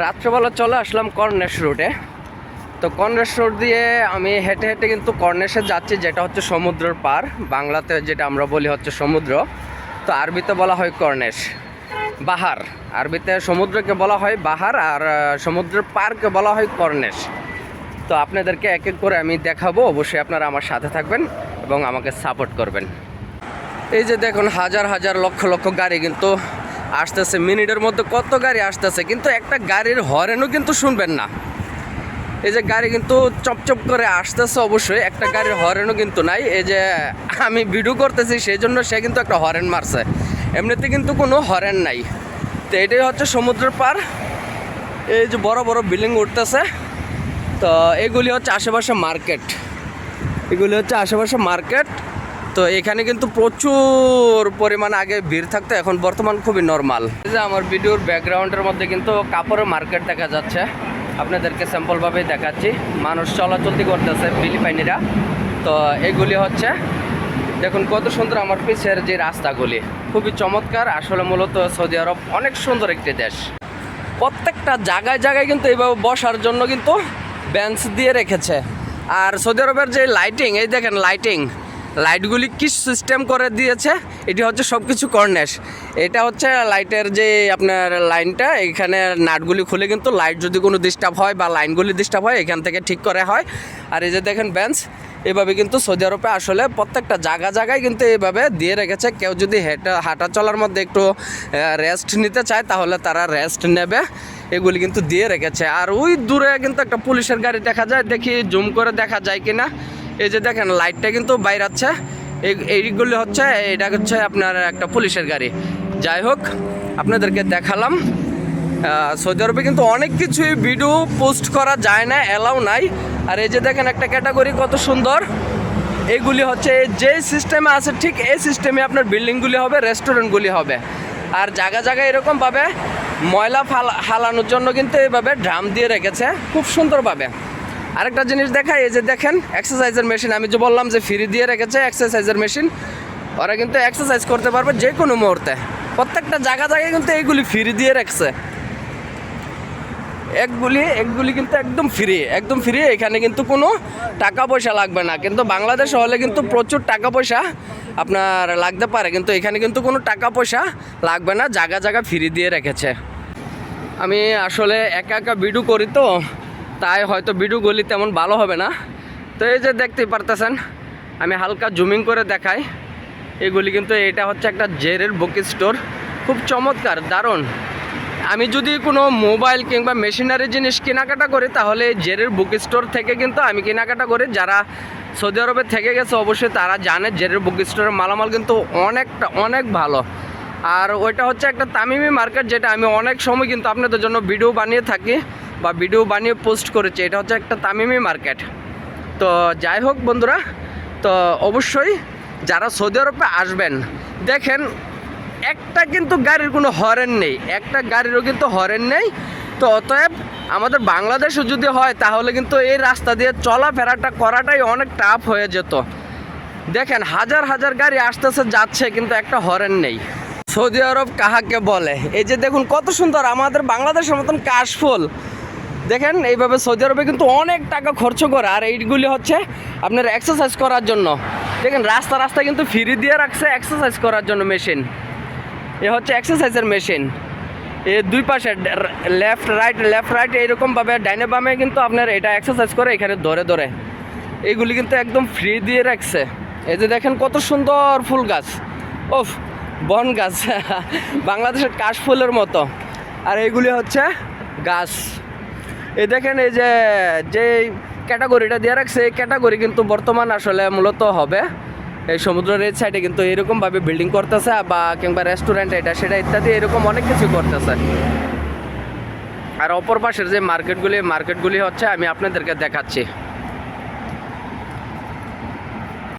রাত্রেবেলা চলে আসলাম কর্নেশ রোডে। তো কর্নেশ রোড দিয়ে আমি হেঁটে হেঁটে কিন্তু কর্নেশে যাচ্ছি, যেটা হচ্ছে সমুদ্রের পার। বাংলাতে যেটা আমরা বলি হচ্ছে সমুদ্র। তো আরবিতে বলা হয় কর্নেশ। বাহার। আরবিতে সমুদ্রকে বলা হয় বাহার, আর সমুদ্রের পারকে বলা হয় কর্নেশ। তো আপনাদেরকে এক এক করে আমি দেখাবো। অবশ্যই আপনারা আমার সাথে থাকবেন এবং আমাকে সাপোর্ট করবেন। এই যে দেখুন, হাজার হাজার লক্ষ লক্ষ গাড়ি কিন্তু আসতেছে, মিনিটের মধ্যে কত গাড়ি আসতেছে, কিন্তু একটা গাড়ির হরেনও কিন্তু শুনবেন না। এই যে গাড়ি কিন্তু চপচপ করে আসতেছে অবশ্যই, একটা গাড়ির হরেনও কিন্তু নাই। এই যে আমি ভিডিও করতেছি, সেই জন্য সে কিন্তু একটা হরেন মারছে। এমনিতে কিন্তু কোনো হরেন নাই। তো এটাই হচ্ছে সমুদ্রের পার। এই যে বড় বড় বিল্ডিং উঠতেছে। তো এগুলি হচ্ছে আশেপাশে মার্কেট। এগুলি হচ্ছে আশেপাশে মার্কেট। তো এখানে কিন্তু প্রচুর পরিমাণ আগে ভিড় থাকতো, এখন বর্তমান খুবই নর্মাল যে আমার ভিডিওর ব্যাকগ্রাউন্ডের মধ্যে কিন্তু কাপড়ের মার্কেট দেখা যাচ্ছে। আপনাদেরকে স্যাম্পলভাবেই দেখাচ্ছি। মানুষ চলাচলতি করতেছে ফিলিপাইনিরা। তো এগুলি হচ্ছে, দেখুন কত সুন্দর আমার পিছের যে রাস্তাগুলি। খুবই চমৎকার। আসলে মূলত সৌদি আরব অনেক সুন্দর একটি দেশ। প্রত্যেকটা জায়গায় জায়গায় কিন্তু এইভাবে বসার জন্য কিন্তু বেঞ্চ দিয়ে রেখেছে। আর সৌদি আরবের যে লাইটিং এই দেখেন লাইটিং লাইটগুলি কি সিস্টেম করে দিয়েছে? এটি হচ্ছে সব কিছু কর্নেশ এটা হচ্ছে লাইটের যে আপনার লাইনটা, এখানে নাটগুলি খুলে কিন্তু লাইট যদি কোনো ডিস্টার্ব হয় বা লাইনগুলি ডিস্টার্ব হয়, এখান থেকে ঠিক করে হয়। আর এই যে দেখেন বেঞ্চ এভাবে কিন্তু সৌদি আরবে আসলে প্রত্যেকটা জায়গা জায়গায় কিন্তু এইভাবে দিয়ে রেখেছে। কেউ যদি হেঁটা, হাঁটা চলার মধ্যে একটু রেস্ট নিতে চায়, তাহলে তারা রেস্ট নেবে। এগুলি কিন্তু দিয়ে রেখেছে। আর ওই দূরে কিন্তু একটা পুলিশের গাড়ি দেখা যায়, দেখি জুম করে দেখা যায় কিনা। এই যে দেখেন লাইটটা কিন্তু বাইরাচ্ছে। এই এইগুলি হচ্ছে, এটা হচ্ছে আপনার একটা পুলিশের গাড়ি। যাই হোক, আপনাদেরকে দেখালাম। সৌদি আরবে কিন্তু অনেক কিছুই ভিডিও পোস্ট করা যায় না অ্যালাউ নাই। আর এই যে দেখেন, একটা ক্যাটাগরি কত সুন্দর। এইগুলি হচ্ছে যে সিস্টেমে আছে, ঠিক এই সিস্টেমে আপনার বিল্ডিংগুলি হবে রেস্টুরেন্টগুলি হবে। আর জায়গা জায়গায় এরকমভাবে ময়লা ফালা হালানোর জন্য কিন্তু এইভাবে ড্রাম দিয়ে রেখেছে, খুব সুন্দরভাবে। আরেকটা জিনিস দেখাই, এই যে দেখেন এক্সারসাইজের মেশিন আমি যে বললাম যে ফ্রি দিয়ে রেখেছে এক্সারসাইজের মেশিন ওরা কিন্তু এক্সারসাইজ করতে পারবে যে কোনো মুহূর্তে। প্রত্যেকটা জায়গা জায়গায় কিন্তু এইগুলি ফ্রি দিয়ে রাখছে। একগুলি একগুলি কিন্তু একদম ফ্রি একদম ফ্রি এখানে কিন্তু কোনো টাকা পয়সা লাগবে না। কিন্তু বাংলাদেশ হলে কিন্তু প্রচুর টাকা পয়সা আপনার লাগতে পারে, কিন্তু এখানে কিন্তু কোনো টাকা পয়সা লাগবে না, জায়গা জায়গা ফ্রি দিয়ে রেখেছে। আমি আসলে একা একা ভিডিও করি তো তাই হয়তো ভিডিওগুলি তেমন ভালো হবে না। তো এই যে দেখতেই পারতেছেন, আমি হালকা জুমিং করে দেখাই। এগুলি কিন্তু এটা হচ্ছে একটা জেরের বুক স্টোর। খুব চমৎকার, দারুণ। আমি যদি কোনো মোবাইল কিংবা মেশিনারি জিনিস কেনাকাটা করি, তাহলে জেরের বুক স্টোর থেকে কিন্তু আমি কেনাকাটা করি। যারা সৌদি আরবে থেকে গেছে, অবশ্যই তারা জানে জেরের বুক স্টোরের মালামাল কিন্তু অনেকটা, অনেক ভালো। আর ওইটা হচ্ছে একটা তামিমি মার্কেট, যেটা আমি অনেক সময় কিন্তু আপনাদের জন্য ভিডিও বানিয়ে থাকি। বা ভিডিও বানিয়ে পোস্ট করেছে, এটা হচ্ছে একটা তামিমি মার্কেট তো যাই হোক বন্ধুরা, তো অবশ্যই যারা সৌদি আরবে আসবেন, দেখেন একটা কিন্তু গাড়ির কোনো হরেন নেই, একটা গাড়িরও কিন্তু হরেন নেই। তো অতএব আমাদের বাংলাদেশও যদি হয়, তাহলে কিন্তু এই রাস্তা দিয়ে চলাফেরাটা করাটাই অনেক টাফ হয়ে যেত। দেখেন হাজার হাজার গাড়ি আসতেছে, যাচ্ছে, কিন্তু একটা হরেন নেই। সৌদি আরব কাহাকে বলে? এই যে দেখুন, কত সুন্দর, আমাদের বাংলাদেশের মতন কাশফুল দেখেন, এইভাবে সৌদি আরবে কিন্তু অনেক টাকা খরচ করে, আর এইগুলি হচ্ছে আপনার এক্সারসাইজ করার জন্য। দেখেন, রাস্তা রাস্তা কিন্তু ফ্রি দিয়ে রাখছে এক্সারসাইজ করার জন্য মেশিন এ হচ্ছে এক্সারসাইজের মেশিন এ দুই পাশে লেফট রাইট লেফট রাইট এইরকমভাবে ডাইনে বামে কিন্তু আপনার এটা এক্সারসাইজ করে এখানে ধরে ধরে। এইগুলি কিন্তু একদম ফ্রি দিয়ে রাখছে। এই যে দেখেন, কত সুন্দর ফুল গাছ। ওফ বন গাছ। বাংলাদেশের কাশ ফুলের মতো। আর এইগুলি হচ্ছে গাছ। এই দেখেন এই যে যে ক্যাটাগরিটা দেওয়া রাখছে, এই ক্যাটাগরি কিন্তু বর্তমান আসলে মূলত হবে। এই সমুদ্রের এই সাইডে কিন্তু এরকমভাবে বিল্ডিং করতেছে, বা কিংবা রেস্টুরেন্ট এটা, সেটা ইত্যাদি এরকম অনেক কিছু করতেছে। আর অপর পাশের যে মার্কেটগুলি মার্কেটগুলি হচ্ছে, আমি আপনাদেরকে দেখাচ্ছি।